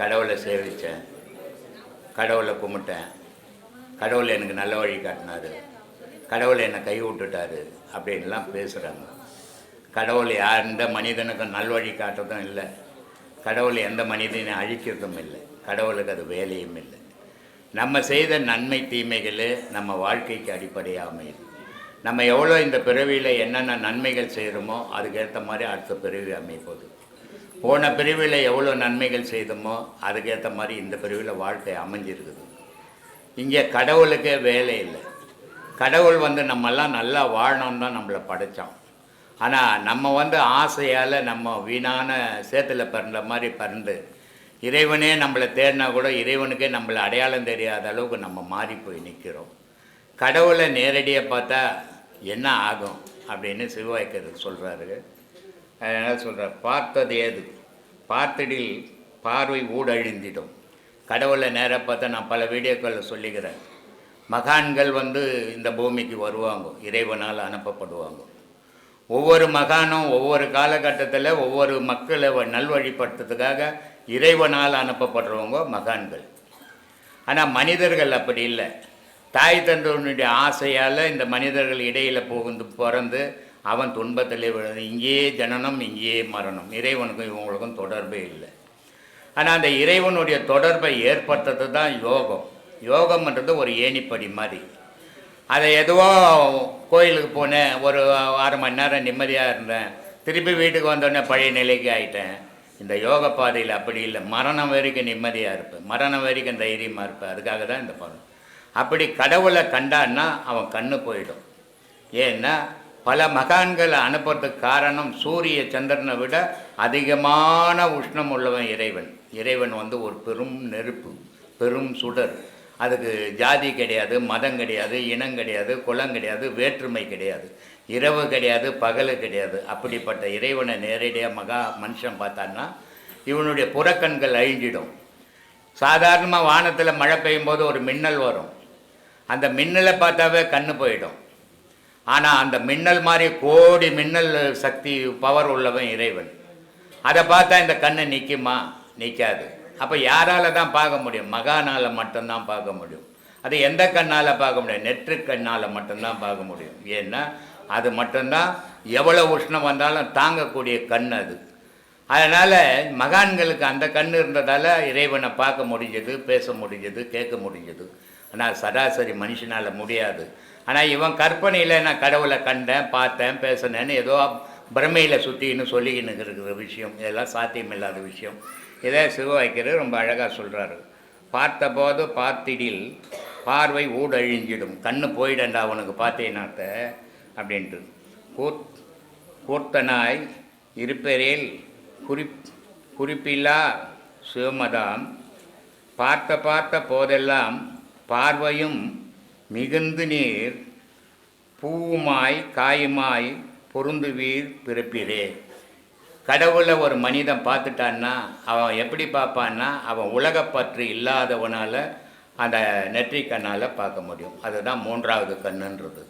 கடவுளை சேவித்தேன் கடவுளை கும்பிட்டேன். கடவுள் எனக்கு நல்ல வழி காட்டினாரு. கடவுள் என்னை கை விட்டுட்டாரு அப்படின்லாம் பேசுகிறாங்க கடவுள் யார் எந்த மனிதனுக்கும் நல்வழி காட்டுறதும் இல்லை. கடவுள் எந்த மனிதனையும் அழிக்கிறதும் இல்லை. கடவுளுக்கு அது வேலையும் இல்லை. நம்ம செய்த நன்மை தீமைகள் நம்ம வாழ்க்கைக்கு அடிப்படையாக அமையுது நம்ம எவ்வளோ இந்த பிறவியில் என்னென்ன நன்மைகள் செய்கிறோமோ அதுக்கேற்ற மாதிரி அடுத்த பிறவி அமைப்போகுது போன பிரிவில் எவ்வளோ நன்மைகள் செய்தோமோ அதுக்கேற்ற மாதிரி இந்த பிரிவில் வாழ்க்கை அமைஞ்சிருக்குது. இங்கே கடவுளுக்கே வேலை இல்லை. கடவுள் வந்து நம்மெல்லாம் நல்லா வாழணும்னு தான் நம்மளை படைத்தான் ஆனால் நம்ம வந்து ஆசையால் நம்ம வீணான சேத்துல பிறந்த மாதிரி பிறந்து இறைவனே நம்மளை தேடினா கூட இறைவனுக்கே நம்மளை அடையாளம் தெரியாத அளவுக்கு நம்ம மாறி போய் நிற்கிறோம் கடவுளை நேரடியாக பார்த்தா என்ன ஆகும் அப்படின்னு சிவவாய்க்கர் சொல்கிறாரு அதனால் சொல்கிறார் பார்த்தது ஏது? பார்த்தடில் பார்வை ஊடழிந்திடும். கடவுளை நேராக பார்த்தா நான் பல வீடியோக்களில் சொல்லிக்கிறேன். மகான்கள் வந்து இந்த பூமிக்கு வருவாங்க இறைவனால் அனுப்பப்படுவாங்க. ஒவ்வொரு மகானும் ஒவ்வொரு காலகட்டத்தில் ஒவ்வொரு மக்களை வ- நல்வழிப்படுத்துறதுக்காக இறைவனால் அனுப்பப்படுறவங்க மகான்கள். ஆனால் மனிதர்கள் அப்படி இல்லை. தாய் தந்தவனுடைய ஆசையால் இந்த மனிதர்கள் இடையில் புகுந்து பிறந்து அவன் துன்பத்திலே விழுந்து இங்கேயே ஜனனம் இங்கேயே மரணம். இறைவனுக்கும் இவங்களுக்கும் தொடர்பே இல்லை. ஆனால் அந்த இறைவனுடைய தொடர்பை ஏற்படுத்துறது தான் யோகம். யோகம்ன்றது ஒரு ஏணிப்படி மாதிரி. அதை எதுவோ கோயிலுக்கு போனேன் ஒரு அரை மணி நேரம் நிம்மதியாக இருந்தேன். திருப்பி வீட்டுக்கு வந்தோடனே பழைய நிலைக்கு ஆயிட்டேன். இந்த யோக பாதையில் அப்படி இல்லை. மரணம் வரைக்கும் நிம்மதியாக இருப்பேன். மரணம் வரைக்கும் தைரியமாக இருப்பேன். அதுக்காக தான் இந்த படம். அப்படி கடவுளை கண்டான்னா அவன் கண்ணு போயிடும். ஏன்னா பல மகான்களை அனுப்புறதுக்கு காரணம் சூரிய சந்திரனை விட அதிகமான உஷ்ணம் உள்ளவன் இறைவன். இறைவன் வந்து ஒரு பெரும் நெருப்பு பெரும் சுடர். அதுக்கு ஜாதி கிடையாது மதம் கிடையாது இனம் கிடையாது குலம் கிடையாது வேற்றுமை கிடையாது. இரவு கிடையாது பகல் கிடையாது. அப்படிப்பட்ட இறைவனை நேரடியாக மகா மனுஷன் பார்த்தான்னா இவனுடைய புறக்கண்கள் அழிஞ்சிடும். சாதாரணமாக வானத்தில் மழை பெய்யும் போது ஒரு மின்னல் வரும். அந்த மின்னலை பார்த்தாவே கண்ணு போயிடும். ஆனால் அந்த மின்னல் மாதிரி கோடி மின்னல் சக்தி பவர் உள்ளவன் இறைவன். அதை பார்த்தா இந்த கண்ணு நிற்குமா நிற்காது அப்போ யாரால தான் பார்க்க முடியும்? மகானால் மட்டும்தான் பார்க்க முடியும். அது எந்த கண்ணால் பார்க்க முடியும்? நெற்று கண்ணால் மட்டும்தான் பார்க்க முடியும். ஏன்னா அது மட்டும்தான் எவ்வளோ உஷ்ணம் வந்தாலும் தாங்கக்கூடிய கண் அது. அதனால் மகான்களுக்கு அந்த கண் இருந்ததால் இறைவனை பார்க்க முடிஞ்சது பேச முடிஞ்சது கேட்க முடிஞ்சது. ஆனால் சராசரி மனுஷனால் முடியாது. ஆனால் இவன் கற்பனையில் நான் கடவுளை கண்டேன் பார்த்தேன் பேசினேன்னு ஏதோ பிரமையில் சுற்றின்னு சொல்லிக்கின்னு இருக்கிற விஷயம். இதெல்லாம் சாத்தியமில்லாத விஷயம். இதை சிவவாய்க்கர் ரொம்ப அழகாக சொல்கிறாரு பார்த்தபோது பார்த்திடில் பார்வை ஊடழிஞ்சிடும். கண்ணு போயிடண்டா அவனுக்கு பார்த்தேனாத்த அப்படின்ட்டு. கூத் கூர்த்தனாய் இருப்பரேல் குறிப் குறிப்பில்லா சிவமதாம் பார்த்த பார்த்த போதெல்லாம் பார்வையும் மிகுந்து நீர் பூவுமாய் காயுமாய் பொருந்துவீர் பிறப்பிரே கடவுளை ஒரு மனிதன் பார்த்துட்டான்னா அவன் எப்படி பார்ப்பான்னா அவன் உலகப்பற்று இல்லாதவனால் அந்த நெற்றி கண்ணால் பார்க்க முடியும். அதுதான் மூன்றாவது கண்ணுன்றது.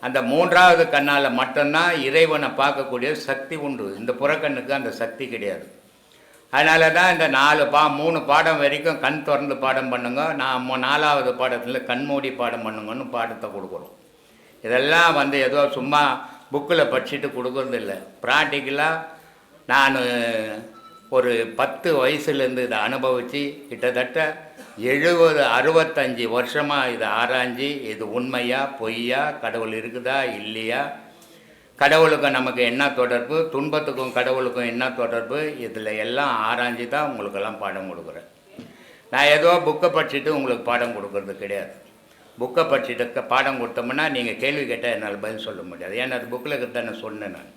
அந்த மூன்றாவது கண்ணால் மட்டும்தான் இறைவனை பார்க்கக்கூடிய சக்தி உண்டு. இந்த புறக்கண்ணுக்கு அந்த சக்தி கிடையாது. அதனால தான் இந்த நாலு பா மூணு பாடம் வரைக்கும் கண் திறந்து பாடம் பண்ணுங்க. நான் மு- நாலாவது பாடத்தில் கண்மூடி பாடம் பண்ணுங்கன்னு பாடத்தை கொடுக்குறோம் இதெல்லாம் வந்து ஏதோ சும்மா புக்கில் படிச்சுட்டு கொடுக்கறது இல்லை. ப்ராக்டிக்கலாக நான் ஒரு பத்து வயசுலேருந்து இதை அனுபவித்து கிட்டத்தட்ட எழுபது அறுபத்தஞ்சி வருஷமாக இதை ஆராய்ஞ்சு இது உண்மையா பொய்யா கடவுள் இருக்குதா இல்லையா கடவுளுக்கும் நமக்கு என்ன தொடர்பு? துன்பத்துக்கும் கடவுளுக்கும் என்ன தொடர்பு? இதில் எல்லாம் ஆராய்ஞ்சு தான் உங்களுக்கெல்லாம் பாடம் கொடுக்குறேன். நான் ஏதோ புக்கை படிச்சுட்டு உங்களுக்கு பாடம் கொடுக்கறது கிடையாது. புக்கை படிச்சுட்டு பாடம் கொடுத்தோம்னா நீங்கள் கேள்வி கேட்டால் என்னால் பதில் சொல்ல முடியாது. ஏன்னா அது புக்கில் இருக்கிறத நான் சொன்னேன் நான்.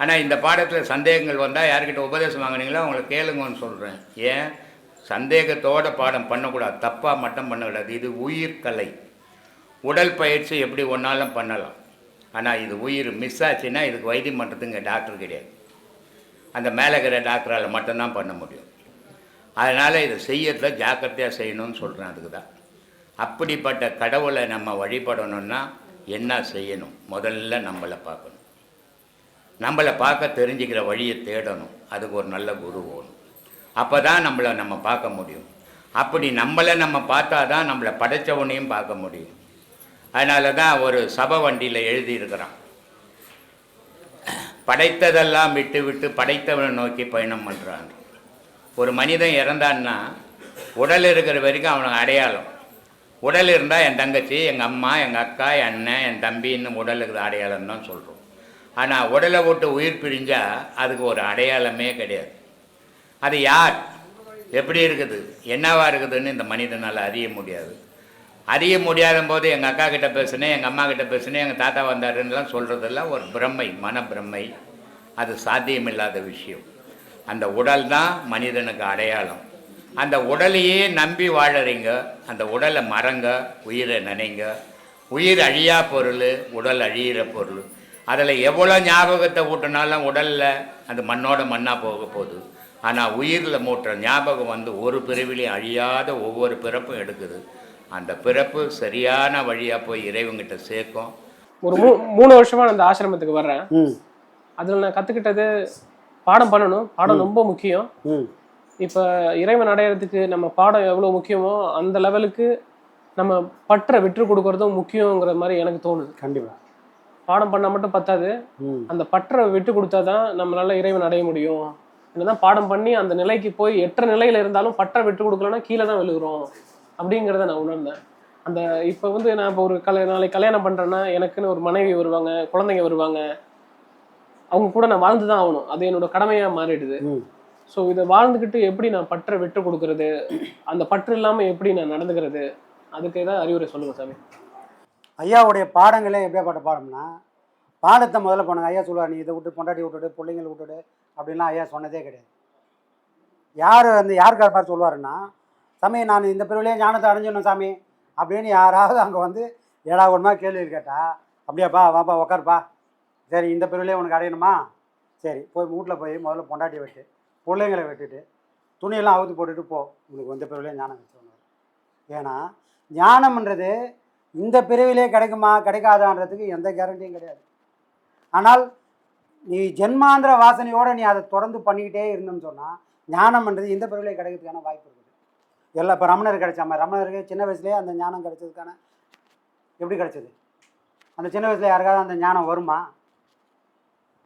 ஆனால் இந்த பாடத்தில் சந்தேகங்கள் வந்தால் யார்கிட்ட உபதேசம் வாங்குனீங்களோ அவங்களை கேளுங்கன்னு சொல்கிறேன் ஏன்? சந்தேகத்தோட பாடம் பண்ணக்கூடாது. தப்பாக மட்டும் பண்ணக்கூடாது. இது உயிர்கலை உடல் பயிற்சி எப்படி ஒன்றாலும் பண்ணலாம். ஆனால் இது உயிர் மிஸ் ஆச்சுன்னா இதுக்கு வைத்தியம் பண்ணுறதுங்க டாக்டர் கிடையாது. அந்த மேலே இருக்கிற டாக்டரால் மட்டும்தான் பண்ண முடியும். அதனால் இதை செய்யறத ஜாக்கிரதையாக செய்யணும்னு சொல்கிறேன் அதுக்கு தான் அப்படிப்பட்ட கடவுளை நம்ம வழிபடணும்னா என்ன செய்யணும்? முதல்ல நம்மளை பார்க்கணும். நம்மளை பார்க்க தெரிஞ்சுக்கிற வழியை தேடணும். அதுக்கு ஒரு நல்ல குரு வேணும். அப்போ தான் நம்மளை நம்ம பார்க்க முடியும். அப்படி நம்மளை நம்ம பார்த்தா தான் நம்மளை படைத்தவனையும் பார்க்க முடியும். அதனால தான் ஒரு சப வண்டியில் எழுதியிருக்கிறான். படைத்ததெல்லாம் விட்டு விட்டு படைத்தவனை நோக்கி பயணம் பண்ணுறான் ஒரு மனிதன் இறந்தான்னா உடல் இருக்கிற வரைக்கும் அவனுக்கு அடையாளம். உடல் இருந்தால் என் தங்கச்சி எங்கள் அம்மா எங்கள் அக்கா அண்ணன் என் தம்பின்னு உடல் இருக்கிற அடையாளம் தான் சொல்கிறோம் ஆனால் உடலை விட்டு உயிர் பிரிஞ்சால் அதுக்கு ஒரு அடையாளமே கிடையாது. அது யார்? எப்படி இருக்குது? என்னவாக இருக்குதுன்னு இந்த மனிதனால் அறிய முடியாது. அறிய முடியாத போது எங்கள் அக்கா கிட்ட பேசினேன் எங்கள் அம்மா கிட்ட பேசினேன் எங்கள் தாத்தா வந்தாருன்னெலாம் சொல்கிறதெல்லாம் ஒரு பிரம்மை மன பிரம்மை அது சாத்தியமில்லாத விஷயம். அந்த உடல் தான் மனிதனுக்கு அடையாளம். அந்த உடலையே நம்பி வாழறீங்க அந்த உடலை மறங்க உயிரை நினைங்க. உயிர் அழியா பொருள் உடல் அழியிற பொருள். அதில் எவ்வளோ ஞாபகத்தை ஊட்டினாலும் உடலில் அது மண்ணோட மண்ணாக போக போகுது. ஆனால் உயிரில் மூட்டுற ஞாபகம் வந்து ஒரு பிரிவிலையும் அழியாத ஒவ்வொரு பிறப்பும் எடுக்குது. அந்த பிறப்பு சரியான வழியாக போய் இறைவங்கிட்ட சேர்க்கும். ஒரு மூ மூணு வருஷமா நான் இந்த ஆசிரமத்துக்கு வர்றேன். அதில் நான் கற்றுக்கிட்டது பாடம் பண்ணணும். பாடம் ரொம்ப முக்கியம். இப்போ இறைவன் அடையிறதுக்கு நம்ம பாடம் எவ்வளோ முக்கியமோ அந்த லெவலுக்கு நம்ம பற்றை விட்டு கொடுக்கறதும் முக்கியங்கிற மாதிரி எனக்கு தோணுது. கண்டிப்பாக பாடம் பண்ணால் மட்டும் பத்தாது. அந்த பற்றை விட்டு கொடுத்தா தான் நம்மளால இறைவன் அடைய முடியும். என்னதான் பாடம் பண்ணி அந்த நிலைக்கு போய் எட்ட நிலையில இருந்தாலும் பற்றை விட்டு கொடுக்கலன்னா கீழே தான் விழுகிறோம். அப்படிங்கிறத நான் உணர்ந்தேன். அந்த இப்போ வந்து நான் இப்போ ஒரு கல்ய நாளைக்கு கல்யாணம் பண்ணுறேன்னா எனக்குன்னு ஒரு மனைவி வருவாங்க குழந்தைங்க வருவாங்க. அவங்க கூட நான் வாழ்ந்து தான் ஆகணும். அது என்னோட கடமையாக மாறிடுது. ஸோ இதை வாழ்ந்துக்கிட்டு எப்படி நான் பற்றை விட்டு கொடுக்கறது? அந்த பற்று இல்லாமல் எப்படி நான் நடந்துக்கிறது? அதுக்கு ஏதாவது அறிவுரை சொல்லுங்க சாமி. ஐயாவுடைய பாடங்களே எப்படியாப்பட்ட பாடம்னா பாடத்தை முதல்ல பண்ணுங்க. ஐயா சொல்லுவார் நீ இதை விட்டு பொண்டாட்டி விட்டுடு பிள்ளைங்களை விட்டுடு அப்படின்லாம் ஐயா சொன்னதே கிடையாது. யார் வந்து யாருக்கார் பார்த்து சொல்லுவாருன்னா சாமி நான் இந்த பிரிவிலே ஞானத்தை அடைஞ்சிடணும் சாமி. அப்படின்னு யாராவது அங்கே வந்து ஏழாவதுமா கேள்வி கேட்டால் அப்படியாப்பா வாப்பா உக்காருப்பா சரி இந்த பிரிவிலே உனக்கு அடையணுமா? சரி. போய் வீட்டில் போய் முதல்ல பொண்டாட்டி வெட்டு பிள்ளைங்களை வெட்டுட்டு துணியெல்லாம் அவுத்து போட்டுட்டு போ. உனக்கு இந்த பிரிவிலே ஞானம் வச்சுருவாங்க ஏன்னா ஞானம்ன்றது இந்த பிரிவிலே கிடைக்குமா கிடைக்காதான்றதுக்கு எந்த கேரண்டியும் கிடையாது. ஆனால் நீ ஜென்மாந்திர வாசனையோடு நீ அதை தொடர்ந்து பண்ணிக்கிட்டே இருந்தோம்னு சொன்னால் ஞானம்ன்றது இந்த பிரிவிலே கிடைக்கிறதுக்கான வாய்ப்பு இருக்குது எல்லாம் இப்போ ரமணர் கிடைச்சாம ரமணருக்கு சின்ன வயசுலேயே அந்த ஞானம் கிடைச்சதுக்கான எப்படி கிடைச்சது? அந்த சின்ன வயசில் யாருக்காவது அந்த ஞானம் வருமா?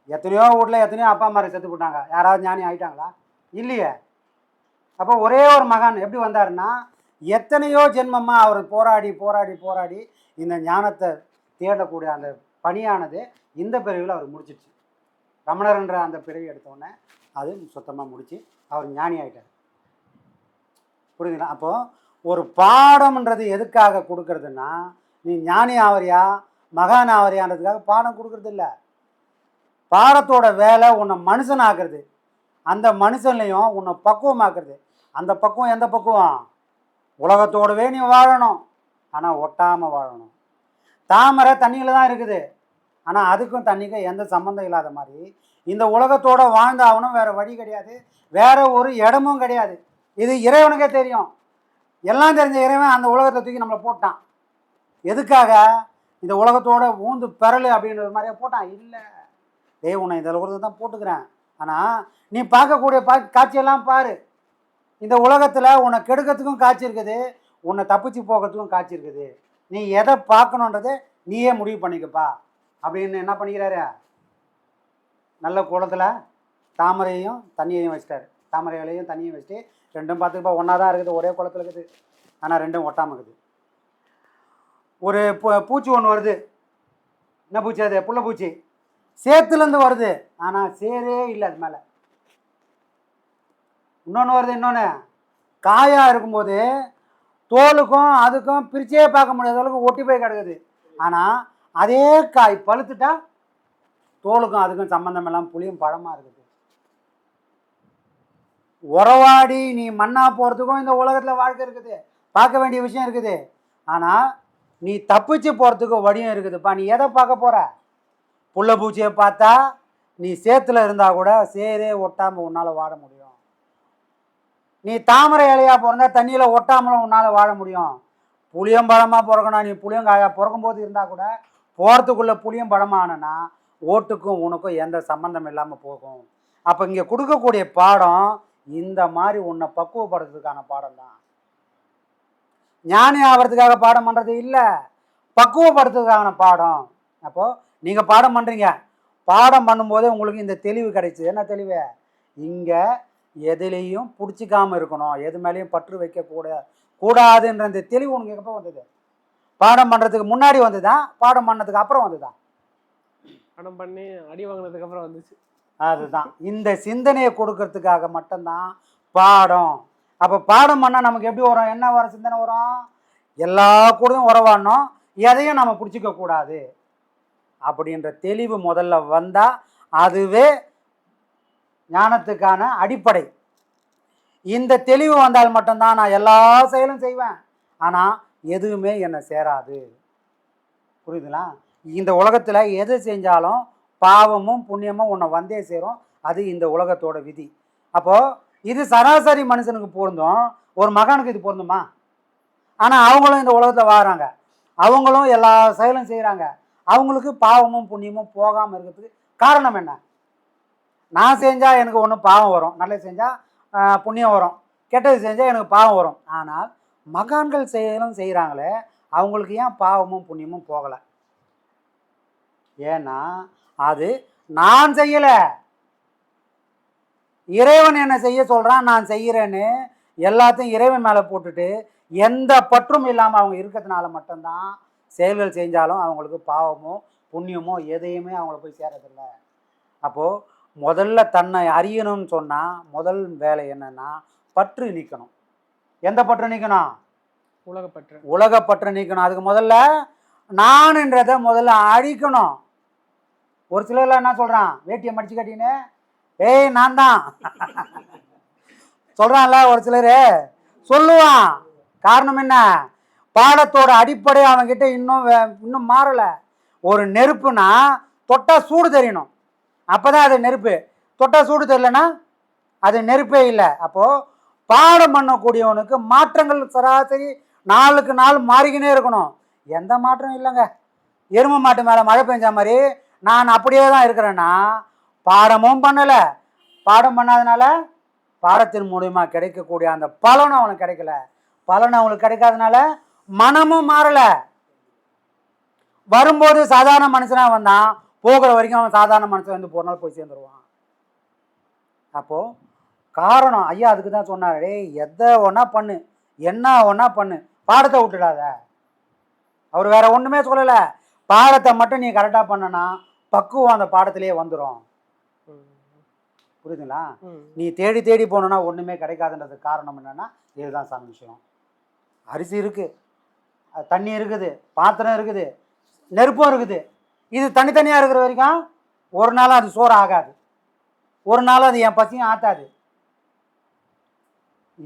எத்தனையோ வீட்டில் எத்தனையோ அப்பா அம்மா செத்து போட்டாங்க. யாராவது ஞானி ஆகிட்டாங்களா இல்லையே. அப்போ ஒரே ஒரு மகான் எப்படி வந்தாருன்னா எத்தனையோ ஜென்மமாக அவர் போராடி போராடி போராடி இந்த ஞானத்தை தேடக்கூடிய அந்த பணியானது இந்த பிறவியில் அவர் முடிச்சிடுச்சு ரமணர்ன்ற அந்த பிறவி எடுத்தோடனே அது சுத்தமாக முடிச்சு அவர் ஞானி ஆகிட்டார் புரியுதுங்களா? அப்போது ஒரு பாடம்ன்றது எதுக்காக கொடுக்கறதுன்னா நீ ஞானி ஆவரியா மகான் ஆவரியான்றதுக்காக பாடம் கொடுக்கறது இல்லை பாடத்தோட வேலை உன்னை மனுஷன் ஆக்குறது அந்த மனுஷன்லையும் உன்னை பக்குவமாக்குறது. அந்த பக்குவம் எந்த பக்குவம்? உலகத்தோடவே நீ வாழணும். ஆனால் ஒட்டாமல் வாழணும். தாமரை தண்ணியில் தான் இருக்குது. ஆனால் அதுக்கும் தண்ணிக்கும் எந்த சம்மந்தம் இல்லாத மாதிரி இந்த உலகத்தோட வாழ்ந்தாகணும் வேறு வழி கிடையாது. வேறு ஒரு இடமும் கிடையாது. இது இறைவனுக்கே தெரியும். எல்லாம் தெரிஞ்ச இறைவன் அந்த உலகத்தை தூக்கி நம்மளை போட்டான். எதுக்காக? இந்த உலகத்தோட ஊந்து பெறல் அப்படின்ற மாதிரியே போட்டான். இல்லை. டேய் உன்னை இந்த உலகத்தை தான் போட்டுக்கிறேன். ஆனால் நீ பார்க்கக்கூடிய பா காட்சியெல்லாம் பாரு. இந்த உலகத்தில் உன்னை கெடுக்கிறதுக்கும் காட்சி இருக்குது. உன்னை தப்பிச்சு போகிறதுக்கும் காட்சி இருக்குது. நீ எதை பார்க்கணுன்றதை நீயே முடிவு பண்ணிக்கப்பா. அப்படின்னு என்ன பண்ணிக்கிறாரு? நல்ல குளத்தில் தாமரையும் தண்ணியையும் வச்சிட்டாரு. தாமரை இலையும் தண்ணியும் வச்சுட்டு ரெண்டும் பார்த்துக்கப்பா ஒன்றா தான் இருக்குது ஒரே குளத்துல இருக்குது. ஆனால் ரெண்டும் ஒட்டாமல் இருக்குது. ஒரு பூ- பூச்சி ஒன்று வருது. என்ன பூச்சி அது? புள்ள பூச்சி. சேத்துலேருந்து வருது. ஆனால் சேரே இல்லை அது மேலே. இன்னொன்று வருது இன்னொன்று காயாக இருக்கும்போது தோலுக்கும் அதுக்கும் பிரிச்சே பார்க்க முடியாத அளவுக்கு ஒட்டி போய் கிடக்குது. ஆனால் அதே காய் பழுத்துட்டா தோலுக்கும் அதுக்கும் சம்மந்தம் எல்லாம் புளியும் பழமாக இருக்குது. உறவாடி நீ மண்ணா போகிறதுக்கும் இந்த உலகத்தில் வாழ்க்கை இருக்குது. பார்க்க வேண்டிய விஷயம் இருக்குது. ஆனால் நீ தப்பிச்சு போகிறதுக்கு வழியும் இருக்குதுப்பா. நீ எதை பார்க்க போகிற புள்ள பூச்சியை பார்த்தா நீ சேத்துல இருந்தால் கூட சேரே ஒட்டாமல் உன்னால் வாழ முடியும். நீ தாமரை இலையாக பிறந்தா தண்ணியில் ஒட்டாமலும் உன்னால் வாழ முடியும். புளியம்பழமாக பிறக்கணும். நீ புளியங்காயா பிறக்கும்போது இருந்தால் கூட போகிறதுக்குள்ளே புளியம்பழமானனா ஓட்டுக்கும் உனக்கும் எந்த சம்மந்தம் இல்லாமல் போகும். அப்போ இங்கே கொடுக்கக்கூடிய பாடம் இந்த மாதிரி உன்னை பக்குவப்படுத்துறதுக்கான பாடம் தான் ஞானி ஆகிறதுக்காக பாடம் பண்ணுறது இல்லை. பக்குவப்படுத்துறதுக்கான பாடம். அப்போது நீங்கள் பாடம் பண்ணுறீங்க பாடம் பண்ணும்போது உங்களுக்கு இந்த தெளிவு கிடைச்சிது. என்ன தெளிவு? இங்கே எதுலேயும் பிடிச்சிக்காமல் இருக்கணும். எது மேலேயும் பற்று வைக்கக்கூட கூடாதுன்ற இந்த தெளிவு உனக்கு எப்போ வந்தது? பாடம் பண்ணுறதுக்கு முன்னாடி வந்துதான் பாடம் பண்ணதுக்கு அப்புறம் வந்துதான் பாடம் பண்ணி அடி வாங்கினதுக்கு அப்புறம் வந்துச்சு. அதுதான். இந்த சிந்தனையை கொடுக்கறதுக்காக மட்டும்தான் பாடம். அப்போ பாடம் பண்ணால் நமக்கு எப்படி வரும்? என்ன வரும் சிந்தனை வரும்? எல்லா கூடயும் உறவாடணும். எதையும் நம்ம பிடிச்சிக்க கூடாது. அப்படின்ற தெளிவு முதல்ல வந்தால் அதுவே ஞானத்துக்கான அடிப்படை. இந்த தெளிவு வந்தால் மட்டும்தான் நான் எல்லா செயலும் செய்வேன். ஆனால் எதுவுமே என்னை சேராது. புரியுதுங்களா? இந்த உலகத்தில் எது செஞ்சாலும் பாவமும் புண்ணியமும் உன்னை வந்தே சேரும். அது இந்த உலகத்தோட விதி. அப்போது இது சராசரி மனுஷனுக்கு பொருந்தும். ஒரு மகனுக்கு இது பொருந்துமா? ஆனால் அவங்களும் இந்த உலகத்தில் வாடுறாங்க அவங்களும் எல்லா செயலும் செய்கிறாங்க அவங்களுக்கு பாவமும் புண்ணியமும் போகாமல் இருக்கிறதுக்கு காரணம் என்ன? நான் செஞ்சால் எனக்கு ஒன்றும் பாவம் வரும். நல்லது செஞ்சால் புண்ணியம் வரும். கெட்டது செஞ்சால் எனக்கு பாவம் வரும். ஆனால் மகான்கள் செயலும் செய்கிறாங்களே அவங்களுக்கு ஏன் பாவமும் புண்ணியமும் போகலை? ஏன்னா அது நான் செய்யலை. இறைவன் என்ன செய்ய சொல்கிறான் நான் செய்கிறேன்னு எல்லாத்தையும் இறைவன் மேலே போட்டுட்டு எந்த பற்றும் இல்லாமல் அவங்க இருக்கிறதுனால மட்டும்தான் செயல்கள் செஞ்சாலும் அவங்களுக்கு பாவமோ புண்ணியமோ எதையுமே அவங்கள போய் சேரதில்லை. அப்போது முதல்ல தன்னை அறியணும்னு சொன்னால் முதல் வேலை என்னன்னா பற்று நீக்கணும். எந்த பற்று நீக்கணும்? உலகப்பற்று. உலகப்பற்று நீக்கணும். அதுக்கு முதல்ல நானுன்றதை முதல்ல அழிக்கணும். ஒரு சிலர்லாம் என்ன சொல்கிறான் வேட்டியை மடிச்சு கட்டின்னு ஏய் நான் தான் சொல்கிறான்ல ஒரு சிலர். சொல்லுவான். காரணம் என்ன? பாடத்தோட அடிப்படை அவன்கிட்ட இன்னும் வே- இன்னும் மாறலை. ஒரு நெருப்புனா தொட்டால் சூடு தெரியணும். அப்போ தான் அது நெருப்பு. தொட்டால் சூடு தெரியலனா அது நெருப்பே இல்லை. அப்போது பாடம் பண்ணக்கூடியவனுக்கு மாற்றங்கள் சராசரி நாளுக்கு நாள் மாறிக்கினே இருக்கணும். எந்த மாற்றம் இல்லைங்க. எருமை மாட்டு மேலே மழை பெஞ்ச மாதிரி நான் அப்படியே தான் இருக்கிறேன்னா பாடமும் பண்ணலை. பாடம் பண்ணாதனால பாடத்தின் மூலியமா கிடைக்கக்கூடிய அந்த பலனும் அவனுக்கு கிடைக்கல. பலன் அவனுக்கு கிடைக்காதனால மனமும் மாறலை. வரும்போது சாதாரண மனுஷனாக வந்தான் போகிற வரைக்கும் அவன் சாதாரண மனுஷன் வந்து போகிற நாள் போய் சேர்ந்துருவான். அப்போது காரணம் ஐயா அதுக்கு தான் சொன்னார். டேய் எதை ஒன்றா பண்ணு. என்ன ஒன்றா பண்ணு. பாடத்தை விட்டுடாத. அவர் வேற ஒன்றுமே சொல்லலை. பாடத்தை மட்டும் நீ கரெக்டாக பண்ணனா பக்குவம் அந்த பாடத்திலேயே வந்துடும். புரியுதுங்களா. நீ தேடி தேடி போனோன்னா ஒன்றுமே கிடைக்காதுன்றதுக்கு காரணம் என்னன்னா இதுதான் சாமி விஷயம். அரிசி இருக்குது தண்ணி இருக்குது பாத்திரம் இருக்குது நெருப்பும் இருக்குது. இது தனித்தனியாக இருக்கிற வரைக்கும் ஒரு நாள் அது சோறு ஆகாது. ஒரு நாள் அது என் பசியும் ஆத்தாது.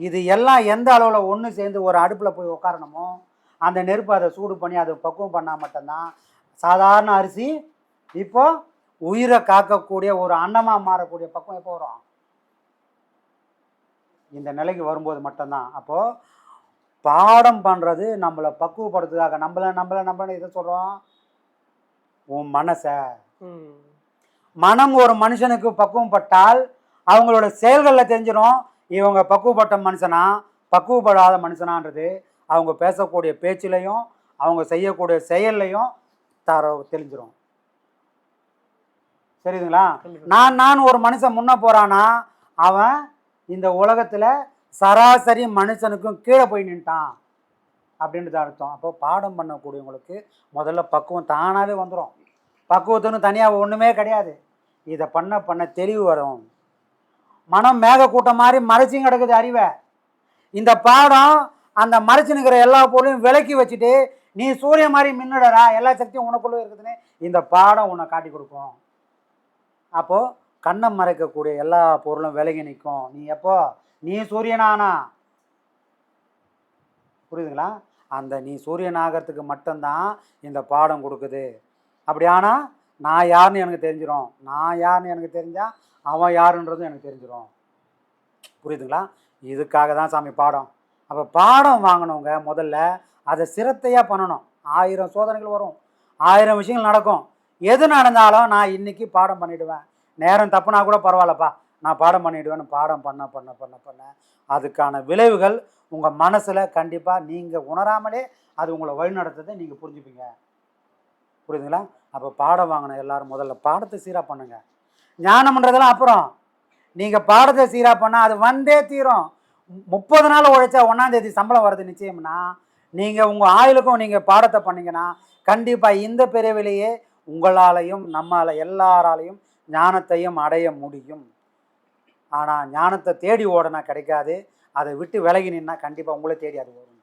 இது எல்லாம் எந்த அளவில் ஒன்று சேர்ந்து ஒரு அடுப்பில் போய் உட்காரணுமோ அந்த நெருப்பு அதை சூடு பண்ணி அதை பக்குவம் பண்ணால் மட்டும்தான் சாதாரண அரிசி இப்போ உயிரை காக்கக்கூடிய ஒரு அன்னமாக மாறக்கூடிய பக்குவம் எப்போ வரும்? இந்த நிலைக்கு வரும்போது மட்டும்தான். அப்போது பாடம் பண்ணுறது நம்மளை பக்குவப்படுத்துறதுக்காக. நம்மள நம்மள நம்மள இதை சொல்கிறோம் உன் மனசை. மனம் ஒரு மனுஷனுக்கு பக்குவப்பட்டால் அவங்களோட செயல்களில் தெரிஞ்சிடும் இவங்க பக்குவப்பட்ட மனுஷனா பக்குவப்படாத மனுஷனான்றது அவங்க பேசக்கூடிய பேச்சிலையும் அவங்க செய்யக்கூடிய செயல்லையும் தர தெரிஞ்சிடும் கண்டிப்பா. நான் நான் ஒரு மனுஷன் முன்ன போறானா அவன் இந்த உலகத்துல சராசரி மனுஷனுக்கும் கீழே போய் நின்ட்டான் அப்படின்றது அர்த்தம். அப்போ பாடம் பண்ணக்கூடியவங்களுக்கு முதல்ல பக்குவம் தானாகவே வந்துடும் பக்குவத்துன்னு தனியாக ஒன்றுமே கிடையாது. இதை பண்ண பண்ண தெளிவு வரும். மனம் மேக கூட்டம் மாதிரி மறைச்சியும் கிடக்குது அறிவை. இந்த பாடம் அந்த மறைச்சு நிற்கிற எல்லா பொருளையும் விலக்கி வச்சுட்டு நீ சூரியன் மாதிரி மின்னுடறா எல்லா சக்தியும் உனக்குள்ளே இருக்குதுன்னு இந்த பாடம் உன்னை காட்டி கொடுக்கும். அப்போது கண்ணை மறைக்கக்கூடிய எல்லா பொருளும் விலகி நிற்கும். நீ எப்போ? நீ சூரியனானா? புரியுதுங்களா? அந்த நீ சூரியன் ஆகிறதுக்கு மட்டும்தான் இந்த பாடம் கொடுக்குது. அப்படி ஆனால் நான் யாருன்னு எனக்கு தெரிஞ்சிடும் நான் யாருன்னு எனக்கு தெரிஞ்சால் அவன் யாருன்றதும் எனக்கு தெரிஞ்சிடும் புரியுதுங்களா? இதுக்காக தான் சாமி பாடம். அப்போ பாடம் வாங்கினவங்க முதல்ல. அதை சிரத்தையாக பண்ணணும். ஆயிரம் சோதனைகள் வரும். ஆயிரம் விஷயங்கள் நடக்கும். எது நடந்தாலும் நான் இன்னைக்கு பாடம் பண்ணிவிடுவேன் நேரம் தப்புனா கூட பரவாயில்லப்பா. நான் பாடம் பண்ணிவிடுவேன்னு பாடம் பண்ண பண்ண பண்ண பண்ண. அதுக்கான விளைவுகள் உங்கள் மனசில் கண்டிப்பாக நீங்கள் உணராமலே அது உங்களை வழிநடத்துறதை நீங்கள் புரிஞ்சுப்பீங்க. புரியுதுங்களா? அப்போ பாடம் வாங்கின எல்லாரும் முதல்ல பாடத்தை சீராக பண்ணுங்க. ஞானம்ன்றதெல்லாம் அப்புறம். நீங்கள் பாடத்தை சீராக பண்ணால் அது வந்தே தீரும். முப்பது நாள் உழைச்சா ஒன்றாந்தேதி சம்பளம் வர்றது நிச்சயம்னா நீங்கள் உங்கள் ஆயுளுக்கும் நீங்கள் பாடத்தை பண்ணீங்கன்னா கண்டிப்பாக இந்த பிரிவிலேயே உங்களாலையும் நம்மால் எல்லாராலையும் ஞானத்தையும் அடைய முடியும். ஆனால் ஞானத்தை தேடி ஓடனா கிடைக்காது. அதை விட்டு விலகி நின்னா கண்டிப்பாக உங்களை தேடி அது வரும்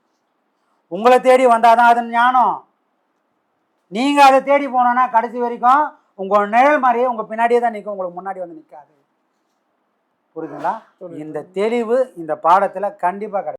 உங்களை தேடி வந்தால் தான் அது ஞானம். நீங்கள் அதை தேடி போனோன்னா கடைசி வரைக்கும் உங்கள் நிழல் மாதிரியே உங்கள் பின்னாடியே தான் நிற்கும் உங்களுக்கு முன்னாடி வந்து நிற்காது புரியுதுங்களா? இந்த தெளிவு இந்த பாடத்தில் கண்டிப்பாக கிடைக்கும்.